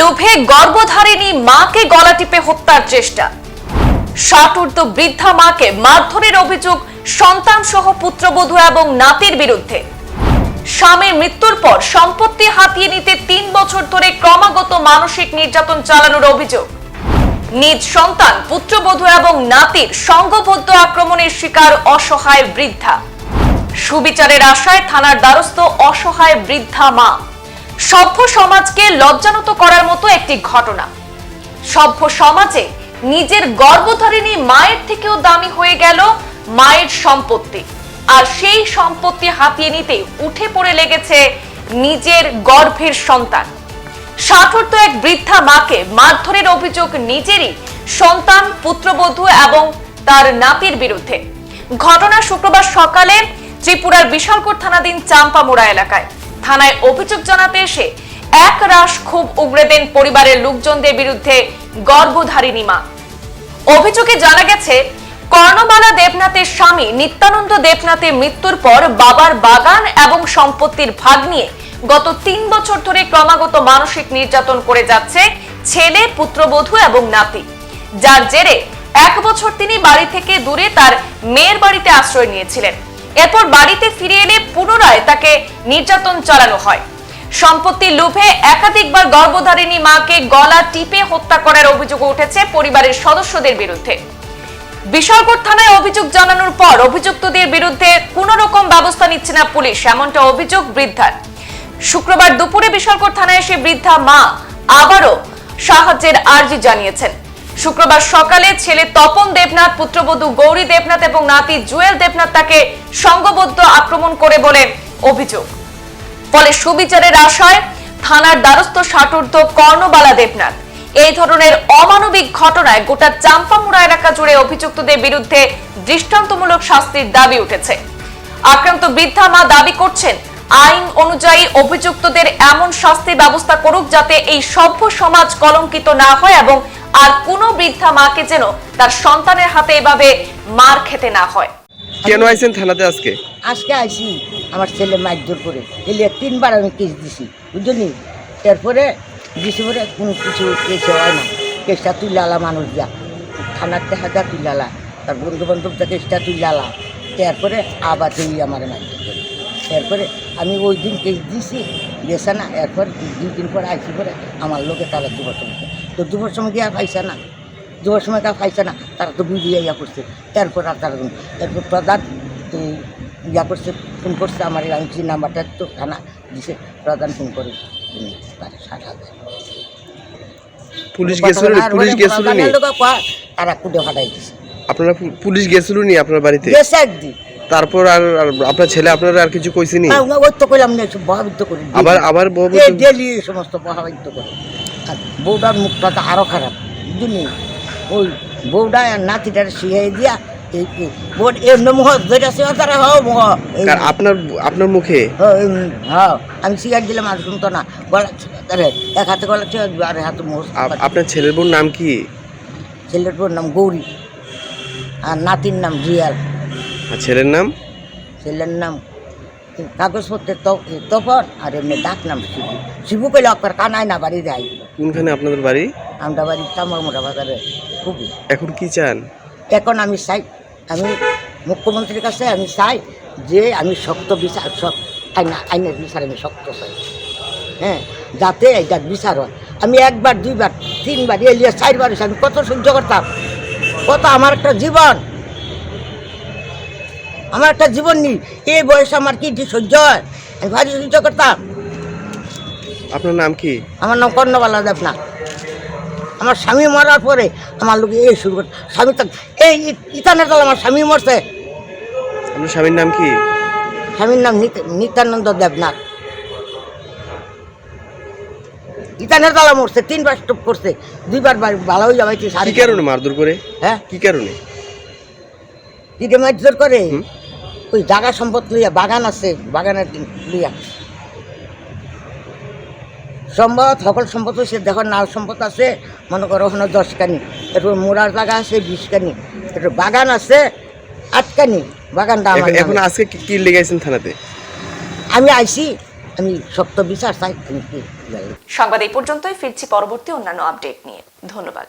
লোভে গর্ভধারিণী মাকে গলা টিপে হত্যার চেষ্টা। ষাটূর্ধ বৃদ্ধা মাকে মারধরের অভিযোগ সন্তান সহ পুত্রবধূ এবং নাতির বিরুদ্ধে। স্বামীর মৃত্যুর পর সম্পত্তি হাতিয়ে নিতে তিন বছর ধরে ক্রমাগত মানসিক নির্যাতন চালানোর অভিযোগ। নিজ সন্তান, পুত্রবধূ এবং নাতির সংঘবদ্ধ আক্রমণের শিকার অসহায় বৃদ্ধা। সুবিচারের আশায় থানার দ্বারস্থ অসহায় বৃদ্ধা মা। সভ্য সমাজকে লজ্জানত করার মতো একটি ঘটনা। সভ্য সমাজে নিজের গর্ভধারিণী মায়ের থেকেও দামি হয়ে গেল মায়ের সম্পত্তি। আর সেই সম্পত্তি হাতিয়ে নিতে উঠে পড়ে লেগেছে নিজের গর্ভের সন্তান। ষাটর্থ এক বৃদ্ধা মাকে মারধরের অভিযোগ নিজেরই সন্তান, পুত্রবধূ এবং তার নাতির বিরুদ্ধে। ঘটনা শুক্রবার সকালে ত্রিপুরার বিশালকোট থানাধীন চাম্পামুড়া এলাকায়। থানায় অভিযোগ জানাতে এসে এক রাশ খুব উগড়ে দেন পরিবারের লোকজনদের বিরুদ্ধে গর্ভধারিণী মা অভিযোগে জানা গেছে কর্ণবালা দেবনাথের স্বামী নিত্যানন্দ দেবনাথের মৃত্যুর পর বাবার বাগান এবং সম্পত্তির ভাগ নিয়ে গত তিন বছর ধরে ক্রমাগত মানসিক নির্যাতন করে যাচ্ছে ছেলে, পুত্রবধূ এবং নাতি। যার জেরে এক বছর তিনি বাড়ি থেকে দূরে তার মেয়ের বাড়িতে আশ্রয় নিয়েছিলেন। এরপর বাড়িতে ফিরে এলে পুনরায় তাকে নির্যাতন চালানো হয়। সম্পত্তির লোভে একাধিকবার গর্ভধারিণী মাকে গলা টিপে হত্যা করার অভিযোগ উঠেছে পরিবারের সদস্যদের বিরুদ্ধে। বিশালকোট থানায় অভিযোগ জানানোর পর অভিযুক্তদের বিরুদ্ধে কোনো রকম ব্যবস্থা নিচ্ছে না পুলিশ, এমনটা অভিযোগ বৃদ্ধার। শুক্রবার দুপুরে বিশালকোট থানায় এসে বৃদ্ধা মা আবারও সাহায্যের আর্জি জানিয়েছেন। শুক্রবার সকালে ছেলে তপন দেবনাথ, পুত্রবধূ গৌরী দেবনাথ এবং নাতি জুয়েল দেবনাথ তাকে সংঘবদ্ধ আক্রমণ করে বলে অভিযোগ। ফলে সুবিচারের আশায় থানার দ্বারস্থ ষাটূর্ধ কর্ণবালা দেবনাথ। এই ধরনের অমানবিক ঘটনায় গোটা চাম্পামুড়া এলাকা জুড়ে অভিযুক্তদের বিরুদ্ধে দৃষ্টান্তমূলক শাস্তির দাবি উঠেছে। আক্রান্ত বৃদ্ধা মা দাবি করছেন, আইন অনুযায়ী অভিযুক্তদের এমন শাস্তির ব্যবস্থা করুক যাতে এই সভ্য সমাজ কলঙ্কিত না হয় এবং আর কোনো বৃদ্ধা মাকে যেন তার সন্তানের হাতে এভাবে মার খেতে না হয়। কেন আইছেন থানাতে আজকে? আজকে আইসি আমার ছেলে মারধর করে। এলে তিনবার আমি কেস দিছি বুঝলি? এরপরে দিছি পরে কোনো কিছু কেস হয় না। কেসটা তুই লালা মানুষ যা। থানার দেখা যা তুলালা তার বন্ধু বান্ধব যা কেসটা তুলালা তারপরে আবার তুই আমার মারধর করে। এরপরে আমি ওই দিন কেস দিছি গেছে না এরপর দুই দিন পরে আইসি পরে আমার লোকে তারা দুবার তো দুবার সময় গিয়ে পাইছে না। দুবার সময় তা পাইছে না তারা তো বিবিআই ইয়া করছে। তারপর আর তারা এরপর প্রধান তো ইয়া করছে ফোন করছে আমার এই আংটি নাম্বারটা তো থানা দিছে প্রধান ফোন করে তারা ষাট হাজার পুলিশ গেছিল পুলিশ গেছিল নি? প্রধানের লোকে কয়, তারা কুটে ফাটাই দিছে। আপনারা পুলিশ গেছিল নি আপনার বাড়িতে? গেছে একদিন। তারপর আর আর আপনার ছেলে আপনারা আর কিছু কইছেনি হ্যাঁ, ওই তো কইলাম না সব করি। আবার আবার ডেলি সমস্ত করে। আর বউটার মুখটা তো আরও খারাপ বুঝলি ওই বউটা আর নাতিটার শিখাই দিয়া আপনার আপনার মুখে? আমি সিগারেট দিলাম আর শুনতো না। গলা এক হাতে গলা আর হাতে আপনার ছেলের বোন নাম কি? ছেলের বোর নাম গৌরী। আর নাতির নাম রিয়াল। আর ছেলের নাম? ছেলের নাম কাগজপত্রের তো- তপন আর এমনি ডাক নাম শিবু। শিবু কইলে অকর কানায় না বাড়ি যাই কোনখানে আপনাদের বাড়ি? আমরা বাড়ি চামড়া বাজারে খুবই। এখন কি চান? এখন আমি চাই আমি মুখ্যমন্ত্রীর কাছে আমি চাই যে আমি শক্ত বিচার সব আইনা আইনের বিচার আমি শক্ত চাই। হ্যাঁ যাতে এটা বিচার হয়। আমি একবার দুইবার তিনবার এলিয়ে চারবার আমি কত সহ্য করতাম। কত আমার একটা জীবন। আমার একটা জীবন নেই। এই বয়সে আমার কি কি সহ্য হয়? আমি ভারী সহ্য করতাম। আপনার নাম কি? আমার নাম কর্ণবালা দেবনাথ। আমার স্বামী মরার পরে আমার লোক এই শুরু করে স্বামী তো এই ইতানের দল আমার স্বামী মরছে। আপনার স্বামীর নাম কি? স্বামীর নাম নিত- নিত্যানন্দ দেবনাথ। ইতানের দলা মরছে তিনবার স্টপ করছে। দুইবার ভালো হয়ে যাবে কি কারণে মারধর করে? হ্যাঁ? কি কারণে? দিদি মারধর করে। ওই জাগা সম্পদ লইয়া বাগান আছে বাগানের লইয়া। সম্পদ সকল সম্পদ হচ্ছে দেখো নাল সম্পদ আছে মনে করো ওখানে দশ কানি এরপর মোড়ার জায়গা আছে বিশ কানি এরপর বাগান আছে আট কানি বাগানটা আমার এখন- আজকে কি- কি লেগেছেন থানাতে? আমি আইছি আমি শক্ত বিচার চাই সংবাদ এই পর্যন্তই ফিরছি পরবর্তী অন্যান্য আপডেট নিয়ে। ধন্যবাদ।